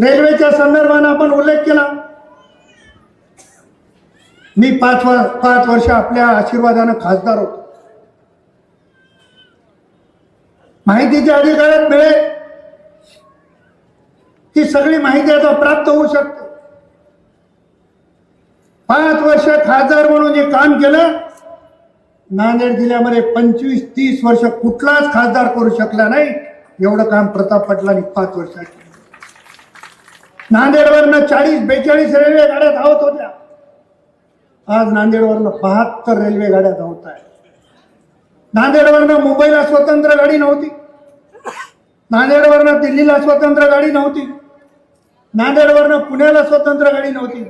रेल्वेच्या संदर्भानं आपण उल्लेख केला. मी पाच वर पाच वर्ष आपल्या आशीर्वादानं खासदार होतो. माहितीच्या अधिकारात मिळेल. ती सगळी माहिती आता प्राप्त होऊ शकते. पाच वर्ष खासदार म्हणून जे काम केलं नांदेड जिल्ह्यामध्ये पंचवीस तीस वर्ष कुठलाच खासदार करू शकला नाही. एवढं काम प्रताप पाटलांनी पाच वर्षात नांदेडवरनं चाळीस बेचाळीस रेल्वे गाड्या धावत होत्या. आज नांदेडवरनं बहात्तर रेल्वे गाड्या धावत आहेत. नांदेडवरनं मुंबईला स्वतंत्र गाडी नव्हती. नांदेडवरनं दिल्लीला स्वतंत्र गाडी नव्हती. नांदेडवरनं पुण्याला स्वतंत्र गाडी नव्हती.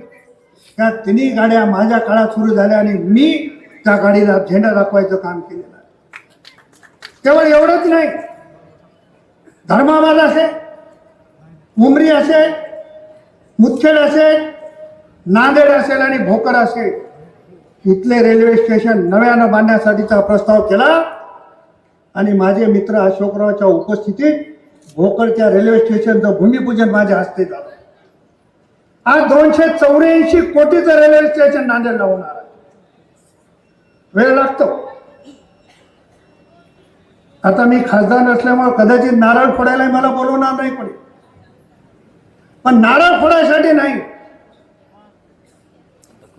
त्या तिन्ही गाड्या माझ्या काळात सुरू झाल्या आणि मी त्या गाडीला झेंडा दाखवायचं काम केलेलं आहे. केवळ एवढंच नाही. धर्माबाद असे उमरी असे मुदखेड असेल नांदेड असेल आणि भोकर असेल. इथले रेल्वे स्टेशन नव्यानं बांधण्यासाठीचा प्रस्ताव केला आणि माझे मित्र अशोकरावच्या उपस्थितीत भोकरच्या रेल्वे स्टेशनचं भूमिपूजन माझ्या हस्ते झालं. आज दोनशे चौऱ्याऐंशी कोटीचं रेल्वे स्टेशन नांदेडला होणार आहे. वेळ लागतो. आता मी खासदार नसल्यामुळे कदाचित नारळ फोडायला मला बोलवणार नाही कोणी. पण नारळ फोडायसाठी नाही.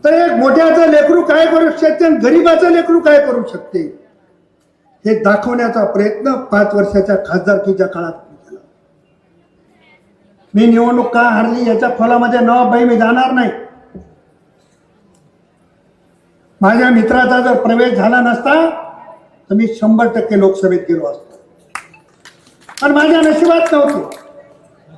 तर एक मोठ्याचं लेकरू काय करू शकते आणि गरीबाचं लेकरू काय करू शकते? हे दाखवण्याचा प्रयत्न पाच वर्षाच्या खासदारकीच्या काळात मी केला. मी निवडणूक का हारली याच्या खोलामध्ये नवाबाई मी जाणार नाही. माझ्या मित्राचा जर प्रवेश झाला नसता तर मी शंभर टक्के लोकसभेत गेलो असतो. पण माझ्या नशिबात नव्हतो.